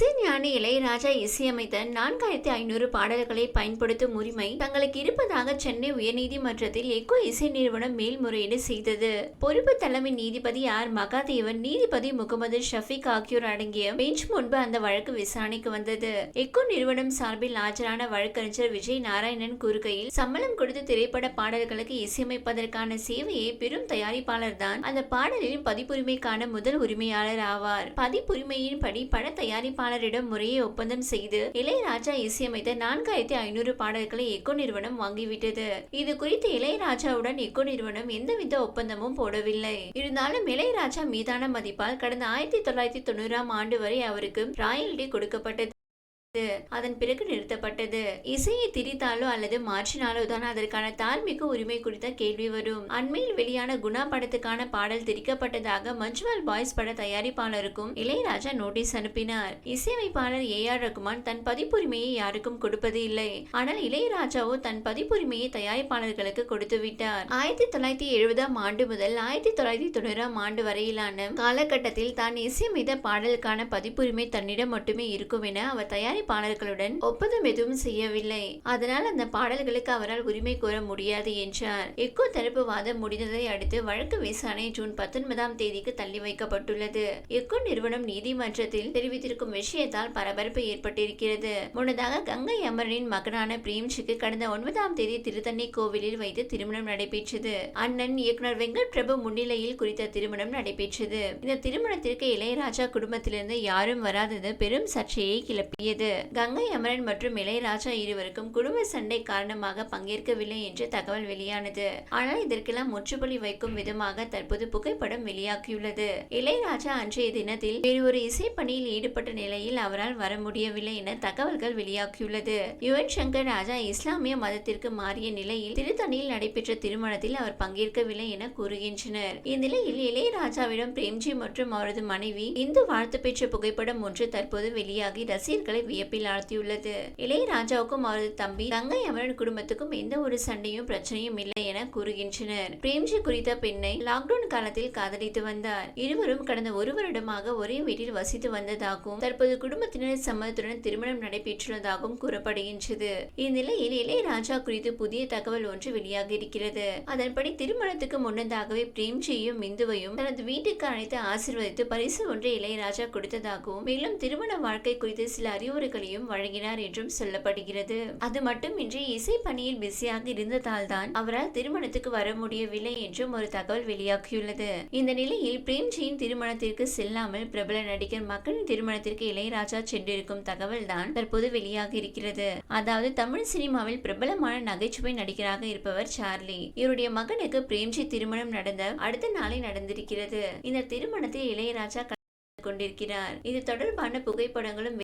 இசைஞானி இளையராஜா இசையமைத்த நான்காயிரத்தி ஐநூறு பாடல்களை பயன்படுத்தும் உரிமை தங்களுக்கு இருப்பதாக சென்னை உயர்நீதிமன்றத்தில் எக்கோ இசை நிறுவனம் மேல்முறையீடு செய்தது. பொறுப்பு தலைமை நீதிபதி ஆர். மகாதேவன் நீதிபதி முகமது ஷஃபிக் ஆகியோர் அடங்கிய பெஞ்ச் முன்பு அந்த வழக்கு விசாரணைக்கு வந்தது. எக்கோ நிறுவனம் சார்பில் ஆஜரான வழக்கறிஞர் விஜய் நாராயணன் கூறுகையில் சம்பளம் கொடுத்து திரைப்பட பாடல்களுக்கு இசையமைப்பதற்கான சேவையை பெரும் தயாரிப்பாளர் தான் அந்த பாடலின் பதிப்புரிமைக்கான முதல் உரிமையாளர் ஆவார். பதிப்புரிமையின் படி பட தயாரிப்பாளரிடம் முறையே ஒப்பந்தம் செய்து இளையராஜா இசையமைத்த நான்காயிரத்தி ஐநூறு பாடல்களை எக்கோ நிறுவனம் வாங்கிவிட்டது. இது குறித்து இளையராஜாவுடன் எக்கோ நிறுவனம் எந்தவித ஒப்பந்தமும் போடவில்லை. இருந்தாலும் இளையராஜா மீதான மதிப்பால் கடந்த ஆயிரத்தி தொள்ளாயிரத்தி தொண்ணூறாம் ஆண்டு வரை அவருக்கு ராயல்டி கொடுக்கப்பட்டது. அதன் பிறகு நிறுத்தப்பட்டது. இசையை திரித்தாலோ அல்லது மாற்றினாலோ தான் அதற்கான தார்மீக உரிமை குறித்த கேள்வி வரும். அண்மையில் வெளியான குணா படத்துக்கான பாடல் திரிக்கப்பட்டதாக மஞ்சுவல் பாய்ஸ் பட தயாரிப்பாளருக்கும் இளையராஜா நோட்டீஸ் அனுப்பினார். இசையமைப்பாளர் ஏ ஆர் ரகுமான் தன் பதிப்புரிமையை யாருக்கும் கொடுப்பது இல்லை. ஆனால் இளையராஜாவோ தன் பதிப்புரிமையை தயாரிப்பாளர்களுக்கு கொடுத்து விட்டார். ஆயிரத்தி தொள்ளாயிரத்தி எழுபதாம் ஆண்டு முதல் ஆயிரத்தி தொள்ளாயிரத்தி தொண்ணூறாம் ஆண்டு வரையிலான காலகட்டத்தில் தான் இசையமைத்த பாடலுக்கான பதிப்புரிமை தன்னிடம் மட்டுமே இருக்கும் என அவர் பாடல்களுடன் ஒப்பந்தம் எதுவும் செய்யவில்லை. அதனால் அந்த பாடல்களுக்கு அவரால் உரிமை கோர முடியாது என்றார். எக்கோ தரப்பு வாதம் முடிந்ததை அடுத்து வழக்கு விசாரணை ஜூன் பத்தொன்பதாம் தேதிக்கு தள்ளி வைக்கப்பட்டுள்ளது. எக்கோ நிறுவனம் நீதிமன்றத்தில் தெரிவித்திருக்கும் விஷயத்தால் பரபரப்பு ஏற்பட்டிருக்கிறது. முன்னதாக கங்கை அமரனின் மகனான பிரேம்ஜிக்கு கடந்த ஒன்பதாம் தேதி திருத்தணி கோவிலில் வைத்து திருமணம் நடைபெற்றது. அண்ணன் இயக்குனர் வெங்கட் பிரபு முன்னிலையில் குறித்த திருமணம் நடைபெற்றது. இந்த திருமணத்திற்கு இளையராஜா குடும்பத்திலிருந்து யாரும் வராதது பெரும் சர்ச்சையை கிளப்பியது. கங்கை அமரன் மற்றும் இளையராஜா இருவருக்கும் குடும்ப சண்டை காரணமாக பங்கேற்கவில்லை என்று தகவல் வெளியானது. ஆனால் இதற்கெல்லாம் முற்றுப்புள்ளி வைக்கும் விதமாக தற்போது புகைப்படம் வெளியாகியுள்ளது. இளையராஜா அன்றைய தினத்தில் வேறு ஒரு இசை பணியில் ஈடுபட்ட நிலையில் அவரால் வர முடியவில்லை என தகவல்கள் வெளியாகியுள்ளது. யுவன் சங்கர் ராஜா இஸ்லாமிய மதத்திற்கு மாறிய நிலையில் திருத்தணியில் நடைபெற்ற திருமணத்தில் அவர் பங்கேற்கவில்லை என கூறுகின்றனர். இந்நிலையில் இளையராஜாவிடம் பிரேம்ஜி மற்றும் அவரது மனைவி இந்து வாழ்த்து பெற்ற புகைப்படம் ஒன்று தற்போது வெளியாகி ரசிகர்களை வியப்பில் ஆழ்த்தியுள்ளது. இளையராஜாவுக்கும் அவரது தம்பி தங்கை அமரன் குடும்பத்துக்கும் எந்த ஒரு சண்டையும் பிரச்சனையும் இல்லை என கூறுகின்றனர். பிரேம்ஜி குறித்த பெண்ணை லாக்டவுன் காலத்தில் காதலித்து வந்தார். இருவரும் கடந்த ஒரு வருடமாக ஒரே வீட்டில் வசித்து வந்ததாகவும் தற்போது குடும்பத்தினர் சம்மதத்துடன் திருமணம் நடைபெற்றுள்ளதாகவும் கூறப்படுகின்றது. இந்நிலையில் இளையராஜா குறித்து புதிய தகவல் ஒன்று வெளியாகி இருக்கிறது. அதன்படி திருமணத்துக்கு முன்னதாகவே பிரேம்ஜியையும் இந்துவையும் தனது வீட்டுக்கு அழைத்து ஆசிர்வதித்து பரிசு ஒன்றை இளையராஜா கொடுத்ததாகவும் மேலும் திருமண வாழ்க்கை குறித்து சில அறிவுரை அறிவுரைகளையும் வழங்கினார் என்றும் சொல்லப்படுகிறது. அது மட்டுமின்றி இசை பணியில் பிஸியாக இருந்ததால் தான் அவரால் திருமணத்துக்கு வர முடியவில்லை என்றும் ஒரு தகவல் வெளியாகியுள்ளது. இந்த நிலையில் பிரேம்ஜியின் திருமணத்திற்கு செல்லாமல் பிரபல நடிகர் மக்களின் திருமணத்திற்கு இளையராஜா சென்றிருக்கும் தகவல் தான் தற்போது வெளியாக இருக்கிறது. அதாவது தமிழ் சினிமாவில் பிரபலமான நகைச்சுவை நடிகராக இருப்பவர் சார்லி. இவருடைய மகனுக்கு பிரேம்ஜி திருமணம் நடந்த அடுத்த நாளை நடந்திருக்கிறது. இந்த திருமணத்தில் இளையராஜா கொண்டிருக்கிறார். இது தொடர்பான புகைப்படங்களும்